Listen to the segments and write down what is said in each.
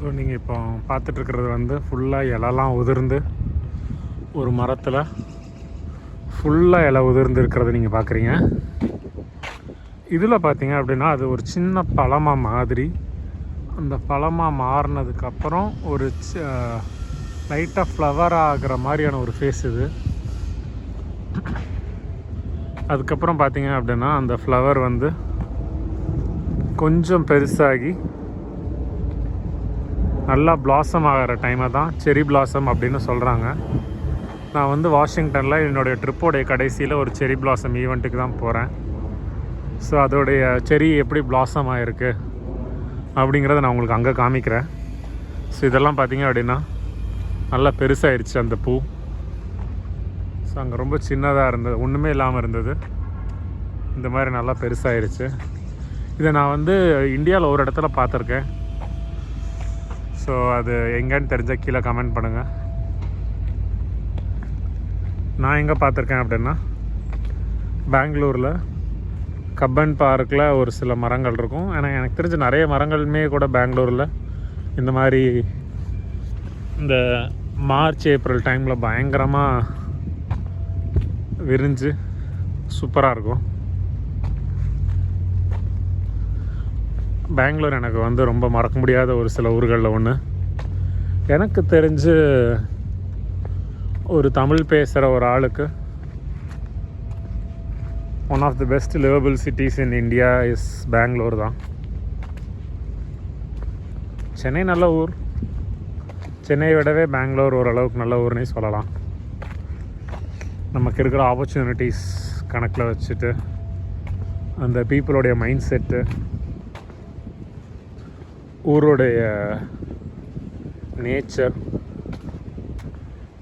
So நீங்கள் இப்போ பார்த்துட்ருக்கிறது வந்து ஃபுல்லாக இலலாம் உதிர்ந்து ஒரு மரத்தில் ஃபுல்லாக இலை உதிர்ந்து இருக்கிறத நீங்கள் பார்க்குறீங்க. இதில் பார்த்தீங்க அப்படின்னா அது ஒரு சின்ன பழமாக மாதிரி அந்த பழமாக மாறினதுக்கப்புறம் ஒரு லைட்டாக ஃப்ளவர் ஆகிற மாதிரியான ஒரு ஃபேஸ் இது. அதுக்கப்புறம் பார்த்தீங்க அப்படின்னா அந்த ஃப்ளவர் வந்து கொஞ்சம் பெருசாகி நல்லா பிளாசம் ஆகிற டைமை தான் செரி பிளாசம் அப்படின்னு சொல்கிறாங்க நான் வந்து வாஷிங்டனில் என்னுடைய ட்ரிப்போடைய கடைசியில் ஒரு செரி பிளாசம் ஈவெண்ட்டுக்கு தான் போகிறேன் ஸோ அதோடைய செரி எப்படி பிளாசம் ஆகிருக்கு அப்படிங்கிறத நான் உங்களுக்கு அங்கே காமிக்கிறேன். ஸோ இதெல்லாம் பார்த்தீங்க அப்படின்னா நல்லா பெருசாகிருச்சு அந்த பூ. ஸோ அங்கே ரொம்ப சின்னதாக இருந்தது ஒன்றுமே இல்லாமல் இருந்தது. இந்த மாதிரி நல்லா பெருசாகிருச்சு இதை நான் வந்து இந்தியாவில் ஒரு இடத்துல பார்த்துருக்கேன் ஸோ அது எங்கேன்னு தெரிஞ்சால் கீழே கமெண்ட் பண்ணுங்கள் நான் எங்கே பார்த்துருக்கேன் அப்படின்னா பெங்களூரில் கப்பன் பார்க்கில் ஒரு சில மரங்கள் இருக்கும். ஏன்னா எனக்கு தெரிஞ்ச நிறைய மரங்களுமே கூட பெங்களூரில். இந்த மாதிரி இந்த மார்ச் ஏப்ரல் டைமில் பயங்கரமாக விரிஞ்சு சூப்பராக இருக்கும். பெங்களூர் எனக்கு வந்து ரொம்ப மறக்க முடியாத ஒரு சில ஊர்களில் ஒன்று எனக்கு தெரிஞ்சு ஒரு தமிழ் பேசுகிற ஒரு ஆளுக்கு one of the best livable cities in India is Bangalore தான். சென்னை நல்ல ஊர். சென்னையை விடவே பெங்களூர் ஓரளவுக்கு நல்ல ஊர்னே சொல்லலாம். நமக்கு இருக்கிற ஆப்பர்ச்சுனிட்டிஸ் கணக்கில் வச்சுட்டு அந்த பீப்புளுடைய மைண்ட் செட்டு ஊருடைய நேச்சர்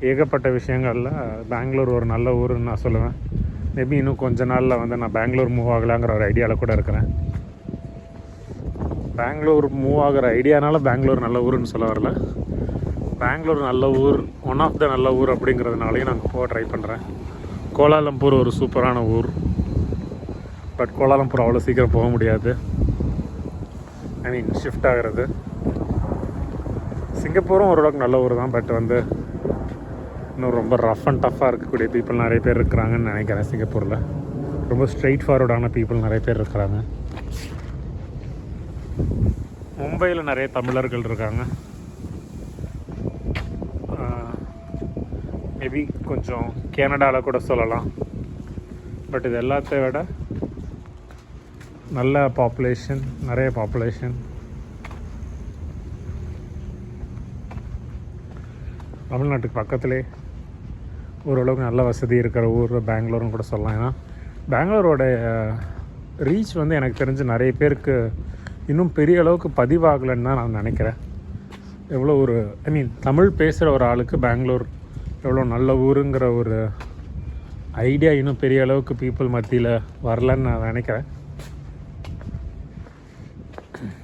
ஏகப்பட்ட விஷயங்களில் பெங்களூர் ஒரு நல்ல ஊருன்னு நான் சொல்லுவேன். மேபி இன்னும் கொஞ்ச நாளில் வந்து நான் பெங்களூர் மூவ் ஆகலாங்கிற ஒரு ஐடியாவில் கூட இருக்கிறேன். பெங்களூர் மூவ் ஆகிற ஐடியானால பெங்களூர் நல்ல ஊருன்னு சொல்ல வரல. பெங்களூர் நல்ல ஊர் ஒன் ஆஃப் த நல்ல ஊர் அப்படிங்கிறதுனாலையும் நாங்கள் போக ட்ரை பண்ணுறேன் கோலாலம்பூர் ஒரு சூப்பரான ஊர். பட் கோலாலம்பூர் அவ்வளோ சீக்கிரம் போக முடியாது. ஐ மீன் ஷிஃப்ட் ஆகிறது. சிங்கப்பூரும் ஓரளவுக்கு நல்ல ஊர் தான் பட் வந்து இன்னும் ரொம்ப ரஃப் அண்ட் டஃப்பாக இருக்கக்கூடிய பீப்புள் நிறைய பேர் இருக்கிறாங்கன்னு நினைக்கிறேன் சிங்கப்பூரில். ரொம்ப ஸ்ட்ரெயிட் ஃபார்வர்டான பீப்புள் நிறைய பேர் இருக்கிறாங்க. மும்பையில் நிறைய தமிழர்கள் இருக்காங்க. மேபி கொஞ்சம் கேனடாவில் கூட சொல்லலாம். பட் இது எல்லாத்தையும் விட நல்ல பாப்புலேஷன் நிறைய பாப்புலேஷன் தமிழ்நாட்டுக்கு பக்கத்துலே ஓரளவுக்கு நல்ல வசதி இருக்கிற ஊர் பெங்களூர்னு கூட சொல்லலாம். ஏன்னா பெங்களூரோட ரீச் வந்து எனக்கு தெரிஞ்சு நிறைய பேருக்கு இன்னும் பெரிய அளவுக்கு பதிவாகலைன்னு தான் நான் நினைக்கிறேன். எவ்வளோ ஒரு ஐ மீன் தமிழ் பேசுகிற ஒரு ஆளுக்கு பெங்களூர் எவ்வளோ நல்ல ஊருங்கிற ஒரு ஐடியா இன்னும் பெரிய அளவுக்கு பீப்புள் மத்தியில் வரலன்னு நான் நினைக்கிறேன்.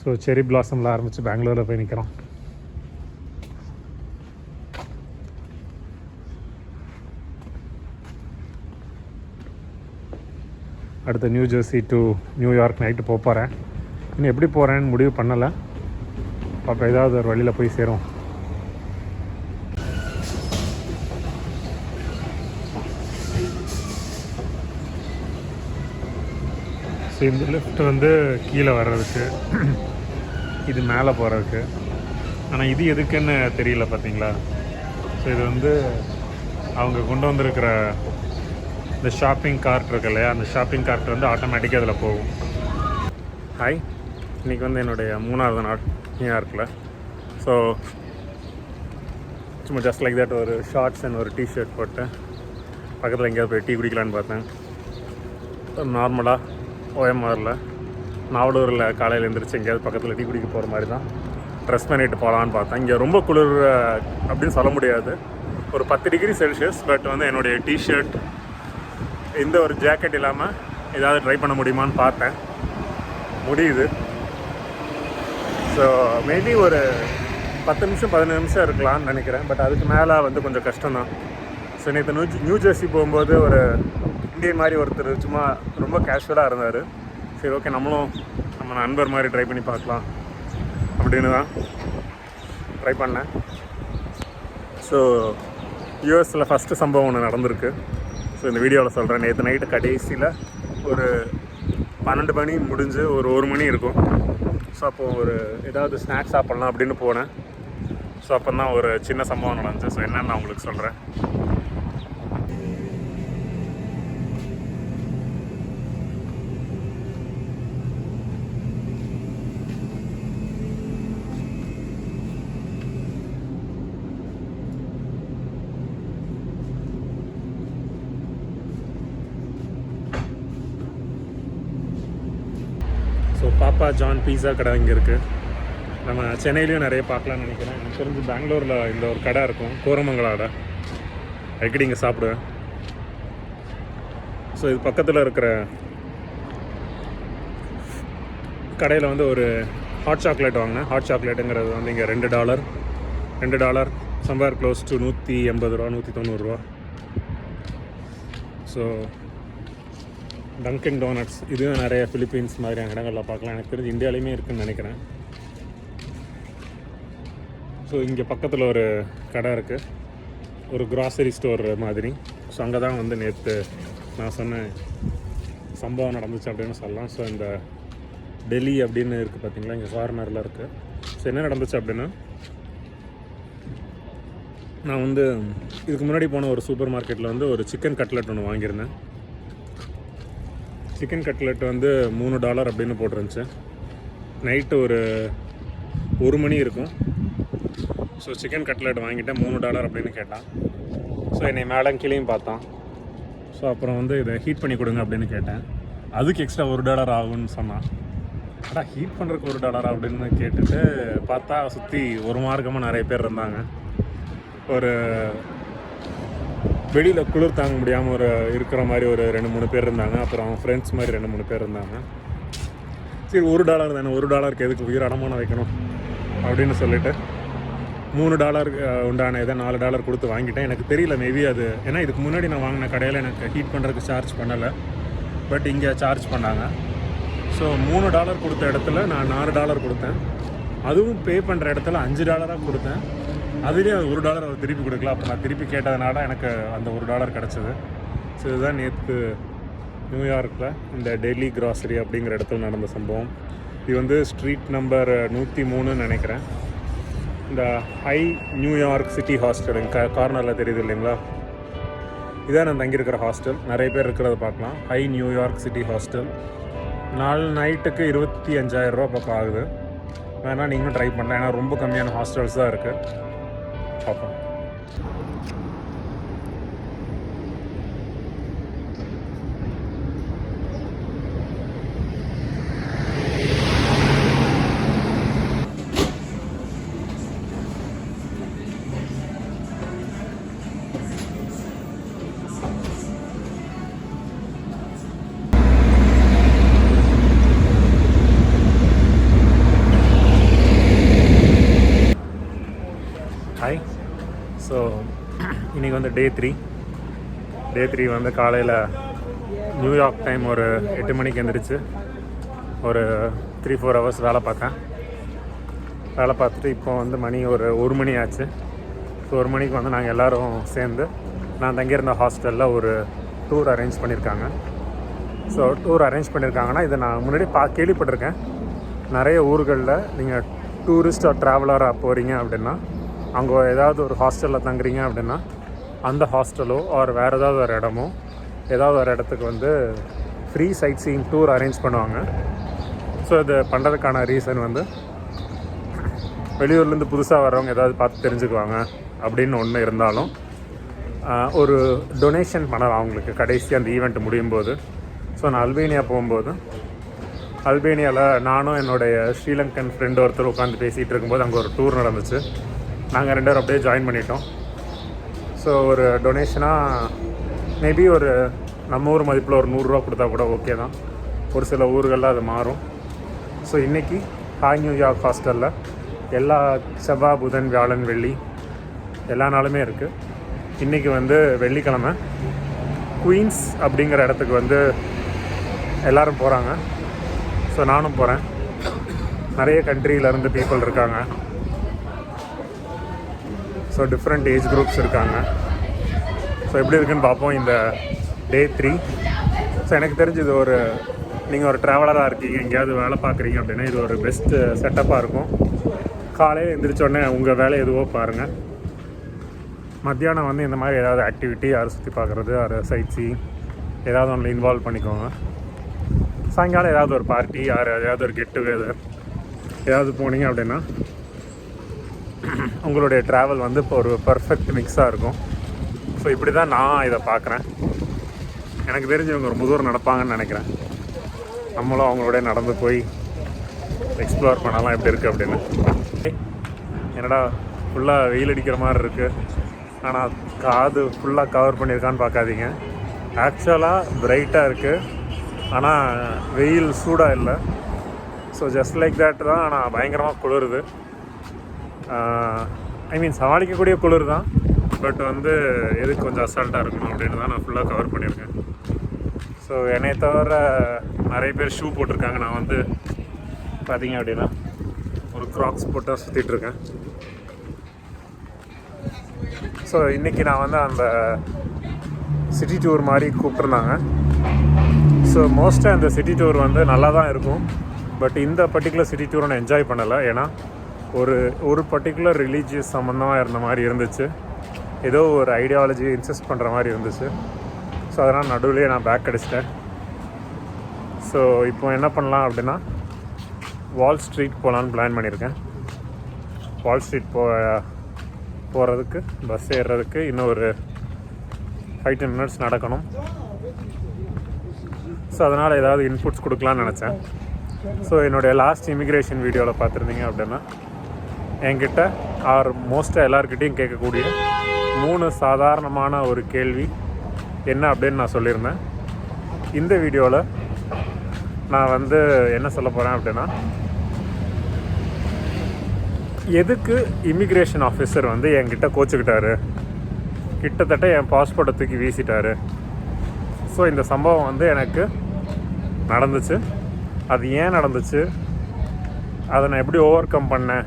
ஸோ செரி பிளாசமில் ஆரம்பித்து பெங்களூரில் போய் நிற்கிறோம் அடுத்து New Jersey to New York night போக போகிறேன் இன்னும் எப்படி போகிறேன்னு முடிவு பண்ணலை. பார்ப்போம் ஏதாவது ஒரு வழியில் போய் சேரும் ஸோ இந்த லிஃப்ட் வந்து கீழே வர்றதுக்கு இது மேலே போகிறதுக்கு ஆனால் இது எதுக்குன்னு தெரியல பார்த்தீங்களா ஸோ இது வந்து அவங்க கொண்டு வந்திருக்கிற இந்த ஷாப்பிங் கார்ட் இருக்கு இல்லையா? அந்த ஷாப்பிங் கார்ட் வந்து ஆட்டோமேட்டிக்காக அதில் போகும். ஹாய் இன்றைக்கி வந்து என்னுடைய மூணாவது நாள் நியூயார்க்கில் ஸோ சும்மா ஜஸ்ட் லைக் தட் ஒரு ஷார்ட்ஸ் அண்ட் ஒரு டிஷர்ட் போட்டேன் பக்கத்தில் எங்கேயாவது போய் டீ குடிக்கலான்னு பார்த்தேன். நார்மலாக ஓஎம்ஆரில் நாவலூரில் காலையில் எழுந்திரிச்சு எங்கேயாவது பக்கத்தில் டீ குடிக்க போகிற மாதிரி தான் ட்ரெஸ் பண்ணிட்டு போகலான்னு பார்த்தேன். இங்கே ரொம்ப குளிர் அப்படின்னு சொல்ல முடியாது. ஒரு பத்து டிகிரி செல்சியஸ் பட் வந்து என்னுடைய டிஷர்ட் எந்த ஒரு ஜாக்கெட் இல்லாமல் ஏதாவது ட்ரை பண்ண முடியுமான்னு பார்த்தேன். முடியுது. ஸோ மேபி ஒரு பத்து நிமிஷம் பதினஞ்சு நிமிஷம் இருக்கலாம்னு நினைக்கிறேன். பட் அதுக்கு மேலே வந்து கொஞ்சம் கஷ்டம்தான். ஸோ நேற்று நியூ நியூ ஜெர்சி போகும்போது ஒரு இந்தியன் மாதிரி ஒருத்தர் சும்மா ரொம்ப கேஷுவலாக இருந்தார். சரி ஓகே நம்மளும் நம்ம நண்பர் மாதிரி ட்ரை பண்ணி பார்க்கலாம். அப்படின்னு தான் ட்ரை பண்ணேன். ஸோ யூஎஸில் ஃபஸ்ட்டு சம்பவம் ஒன்று நடந்திருக்கு. ஸோ இந்த வீடியோவில் சொல்கிறேன் நேற்று நைட்டு கடைசியில் ஒரு பன்னெண்டு மணி முடிஞ்சு ஒரு ஒரு மணி இருக்கும். ஸோ அப்போது ஒரு ஏதாவது ஸ்நாக்ஸ் சாப்பிட்லாம் அப்படின்னு போனேன். ஸோ அப்போ தான் ஒரு சின்ன சம்பவம் நடந்துச்சு. ஸோ என்னென்னு நான் உங்களுக்கு சொல்கிறேன் ஸோ பாப்பா ஜான் பீஸா கடை இங்கே இருக்குது நம்ம சென்னையிலையும் நிறைய பார்க்கலாம்னு நினைக்கிறேன். எனக்கு தெரிஞ்சு பெங்களூரில் இந்த ஒரு கடை இருக்கும். கோரமங்கலாட அடிக்கடி இங்கே சாப்பிடுவேன். ஸோ இது பக்கத்தில் இருக்கிற கடையில் வந்து ஒரு ஹாட் சாக்லேட் வாங்கினேன். ஹாட் சாக்லேட்டுங்கிறது வந்து இங்கே ரெண்டு டாலர் ரெண்டு டாலர் சம்பார் க்ளோஸ் டு நூற்றி எண்பது ரூபா நூற்றி தொண்ணூறுரூவா ஸோ டங்கின் டோனட்ஸ் இதுவும் நிறைய ஃபிலிப்பீன்ஸ் மாதிரியான இடங்களில் பார்க்கலாம். எனக்கு தெரிஞ்சு இந்தியாலையுமே இருக்குன்னு நினைக்கிறேன். ஸோ இங்கே பக்கத்தில் ஒரு கடை இருக்குது ஒரு க்ராசரி ஸ்டோர் மாதிரி. ஸோ அங்கே தான் வந்து நேற்று நான் சொன்ன சம்பவம் நடந்துச்சு அப்படின்னு சொல்லலாம். ஸோ இந்த டெல்லி அப்படின்னு இருக்குது பார்த்தீங்களா இங்கே கார்னரில் இருக்குது ஸோ என்ன நடந்துச்சு அப்படின்னா நான் வந்து இதுக்கு முன்னாடி போன ஒரு சூப்பர் மார்க்கெட்டில் வந்து ஒரு சிக்கன் கட்லெட் ஒன்று வாங்கியிருந்தேன். சிக்கன் கட்லெட் வந்து மூணு டாலர் அப்படின்னு போட்டிருந்துச்சு. நைட்டு ஒரு ஒரு மணி இருக்கும். ஸோ சிக்கன் கட்லெட் வாங்கிட்டேன். மூணு டாலர் அப்படின்னு கேட்டான். ஸோ என்னை மேடம் கீழேயும் பார்த்தான். ஸோ அப்புறம் வந்து இதை ஹீட் பண்ணி கொடுங்க அப்படின்னு கேட்டேன். அதுக்கு எக்ஸ்ட்ரா ஒரு டாலர் ஆகும்னு சொன்னான். அடா ஹீட் பண்ணுறதுக்கு ஒரு டாலர் அப்படின்னு கேட்டுட்டு பார்த்தா சுற்றி ஒரு மார்க்கமாக நிறைய பேர் இருந்தாங்க. ஒரு வெளியில் குளிர் தாங்க முடியாமல் ஒரு இருக்கிற மாதிரி ஒரு ரெண்டு மூணு பேர் இருந்தாங்க. அப்புறம் ஃப்ரெண்ட்ஸ் மாதிரி ரெண்டு மூணு பேர் இருந்தாங்க. சரி ஒரு டாலர் தானே ஒரு டாலருக்கு எதுக்கு உயிர் அடமானம் வைக்கணும் அப்படின்னு சொல்லிட்டு மூணு டாலர் உண்டான இதை நாலு டாலர் கொடுத்து வாங்கிட்டேன். எனக்கு தெரியல மேபி அது ஏன்னா இதுக்கு முன்னாடி நான் வாங்கின கடையில் எனக்கு ஹீட் பண்ணுறதுக்கு சார்ஜ் பண்ணலை. பட் இங்கே சார்ஜ் பண்ணாங்க. ஸோ மூணு டாலர் கொடுத்த இடத்துல நான் நாலு டாலர் கொடுத்தேன். அதுவும் பே பண்ணுற இடத்துல அஞ்சு டாலராக கொடுத்தேன். அதுலேயே ஒரு டாலர் அவர் திருப்பி கொடுக்கல. அப்போ நான் திருப்பி கேட்டதுனால எனக்கு அந்த ஒரு டாலர் கிடச்சிது. ஸோ இதுதான் நேற்று நியூயார்க்கில் இந்த டெல்லி கிராசரி அப்படிங்கிற இடத்துல நடந்த சம்பவம். இது வந்து ஸ்ட்ரீட் நம்பர் நூற்றி மூணுன்னு நினைக்கிறேன். இந்த ஹை நியூயார்க் சிட்டி ஹாஸ்டல் க கார்னரில் தெரியுது இல்லைங்களா? இதான் நான் தங்கியிருக்கிற ஹாஸ்டல் நிறைய பேர் இருக்கிறத பார்க்கலாம். ஹை நியூயார்க் சிட்டி ஹாஸ்டல் நாலு நைட்டுக்கு இருபத்தி அஞ்சாயிரம் ரூபா பக்கம் ஆகுது. வேணால் நீங்களும் ட்ரை பண்ணலாம். ஏன்னா ரொம்ப கம்மியான ஹாஸ்டல்ஸ் தான் இருக்குது பார்ப்போம் ஹாய் வந்து டே த்ரீ டே த்ரீ வந்து காலையில் நியூயார்க் டைம் ஒரு எட்டு மணிக்கு எந்திரிச்சு ஒரு த்ரீ ஃபோர் ஹவர்ஸ் வேலை பார்த்தேன். வேலை பார்த்துட்டு இப்போ வந்து மணி ஒரு ஒரு மணி ஆச்சு. ஸோ ஒரு மணிக்கு வந்து நாங்கள் எல்லோரும் சேர்ந்து நான் தங்கியிருந்த ஹாஸ்டலில் ஒரு டூர் அரேஞ்ச் பண்ணியிருக்காங்க. ஸோ டூர் அரேஞ்ச் பண்ணியிருக்காங்கன்னா இதை நான் முன்னாடி பா கேள்விப்பட்டிருக்கேன். நிறைய ஊர்களில் நீங்கள் டூரிஸ்ட் ட்ராவலராக போகிறீங்க அப்படின்னா அங்கே ஏதாவது ஒரு ஹாஸ்டலில் தங்குறீங்க அப்படின்னா அந்த ஹாஸ்டலோ ஆர் வேறு ஏதாவது ஒரு இடமோ ஏதாவது ஒரு இடத்துக்கு வந்து free sightseeing tour arrange பண்ணுவாங்க. ஸோ இது பண்ணுறதுக்கான ரீசன் வந்து வெளியூர்லேருந்து புதுசாக வர்றவங்க ஏதாவது பார்த்து தெரிஞ்சுக்குவாங்க அப்படின்னு ஒன்று இருந்தாலும் ஒரு டொனேஷன் பண்ணலாம் அவங்களுக்கு. கடைசி அந்த ஈவெண்ட் முடியும் போது. ஸோ நான் அல்பேனியா போகும்போது அல்பேனியாவில் நானும் என்னுடைய ஸ்ரீலங்கன் ஃப்ரெண்டு ஒருத்தர் உட்காந்து பேசிகிட்டு இருக்கும்போது அங்கே ஒரு டூர் நடந்துச்சு. நாங்கள் ரெண்டு பேரும் அப்படியே ஜாயின் பண்ணிட்டோம். ஸோ ஒரு டொனேஷனாக மேபி ஒரு நம்ம ஊர் மதிப்பில் ஒரு நூறுரூவா கொடுத்தா கூட ஓகே தான். ஒரு சில ஊர்களில் அது மாறும். ஸோ இன்றைக்கி ஹாய் நியூயார்க் ஹாஸ்டலில் எல்லா செவ்வாய் புதன் வியாழன் வெள்ளி எல்லா நாளுமே இருக்குது இன்றைக்கி வந்து வெள்ளிக்கிழமை. குயின்ஸ் அப்படிங்கிற இடத்துக்கு வந்து எல்லாரும் போகிறாங்க ஸோ நானும் போகிறேன் நிறைய கண்ட்ரியிலேருந்து பீப்புள் இருக்காங்க. ஸோ டிஃப்ரெண்ட் ஏஜ் குரூப்ஸ் இருக்காங்க. ஸோ எப்படி இருக்குன்னு பார்ப்போம். இந்த டே த்ரீ ஸோ எனக்கு தெரிஞ்சு இது ஒரு நீங்கள் ஒரு ட்ராவலராக இருக்கீங்க எங்கேயாவது வேலை பார்க்குறீங்க அப்படின்னா இது ஒரு பெஸ்ட்டு செட்டப்பாக இருக்கும். காலையில் எழுந்திரிச்சோடனே உங்கள் வேலை எதுவோ பாருங்கள் மத்தியானம் வந்து இந்த மாதிரி ஏதாவது ஆக்டிவிட்டி யாரை சுற்றி பார்க்குறது யார் சைட் சி ஏதாவது ஒன்றில் இன்வால்வ் பண்ணிக்கோங்க. சாயங்காலம் ஏதாவது ஒரு பார்ட்டி யார் ஏதாவது ஒரு கெட் டுகெதர் ஏதாவது போனீங்க அப்படின்னா உங்களுடைய ட்ராவல் வந்து இப்போ ஒரு பர்ஃபெக்ட் மிக்ஸாக இருக்கும். ஸோ இப்படி தான் நான் இதை பார்க்குறேன். எனக்கு தெரிஞ்சு இவங்க ரொம்ப தூரம் நடப்பாங்கன்னு நினைக்கிறேன். நம்மளும் அவங்களோட நடந்து போய் எக்ஸ்ப்ளோர் பண்ணலாம் எப்படி இருக்குது அப்படின்னு. என்னடா ஃபுல்லாக வெயில் அடிக்கிற மாதிரி இருக்குது ஆனால் காது ஃபுல்லாக கவர் பண்ணியிருக்கான்னு பார்க்காதீங்க. ஆக்சுவலாக பிரைட்டாக இருக்குது ஆனால் வெயில் சூடாக இல்லை. ஸோ ஜஸ்ட் லைக் தேட் தான். ஆனால் பயங்கரமாக குளிருது. ஐ மீன் சமாளிக்கக்கூடிய குளிர் தான் பட் வந்து எதுக்கு கொஞ்சம் அசால்ட்டாக இருக்கணும் அப்படின்னு தான் நான் ஃபுல்லாக கவர் பண்ணியிருக்கேன். ஸோ என்னை தவிர நிறைய பேர் ஷூ போட்டிருக்காங்க. நான் வந்து பார்த்தீங்க அப்படின்னா ஒரு க்ராக்ஸ் போட்டால் சுற்றிட்டுருக்கேன் ஸோ இன்றைக்கி நான் வந்து அந்த சிட்டி டூர் மாதிரி கூப்பிட்ருந்தாங்க ஸோ மோஸ்ட்டாக இந்த சிட்டி டூர் வந்து நல்லா தான் இருக்கும். பட் இந்த பர்டிகுலர் சிட்டி டூரை நான் என்ஜாய் பண்ணலை. ஏன்னா ஒரு ஒரு பர்டிகுலர் ரிலீஜியஸ் சம்மந்தமாக இருந்த மாதிரி இருந்துச்சு. ஏதோ ஒரு ஐடியாலஜி இன்சஸ்ட் பண்ணுற மாதிரி இருந்துச்சு. ஸோ அதனால் நடுவிலேயே நான் பேக் அடிச்சிட்டேன். ஸோ இப்போ என்ன பண்ணலாம் அப்படின்னா வால் ஸ்ட்ரீட் போகலான்னு பிளான் பண்ணியிருக்கேன். வால் ஸ்ட்ரீட் போ போகிறதுக்கு பஸ் ஏறுறதுக்கு இன்னும் ஒரு ஃபைவ் டென் மினிட்ஸ் நடக்கணும். ஸோ அதனால் ஏதாவது இன்புட்ஸ் கொடுக்கலான்னு நினச்சேன். ஸோ என்னுடைய லாஸ்ட் இமிக்ரேஷன் வீடியோவில் பார்த்துருந்தீங்க அப்படின்னா என்கிட்ட ஆர் மோஸ்ட்டாக எல்லாருக்கிட்டேயும் கேட்கக்கூடிய மூணு சாதாரணமான ஒரு கேள்வி. என்ன அப்படின்னு நான் சொல்லியிருந்தேன். இந்த வீடியோவில் நான் வந்து என்ன சொல்ல போகிறேன் அப்படின்னா எதுக்கு இமிக்ரேஷன் ஆஃபீஸர் வந்து என்கிட்ட கோச்சுக்கிட்டாரு? கிட்டத்தட்ட என் பாஸ்போர்ட்டை தூக்கி வீசிட்டாரு. ஸோ இந்த சம்பவம் வந்து எனக்கு நடந்துச்சு. அது ஏன் நடந்துச்சு? அதை நான் எப்படி ஓவர் கம் பண்ணேன்?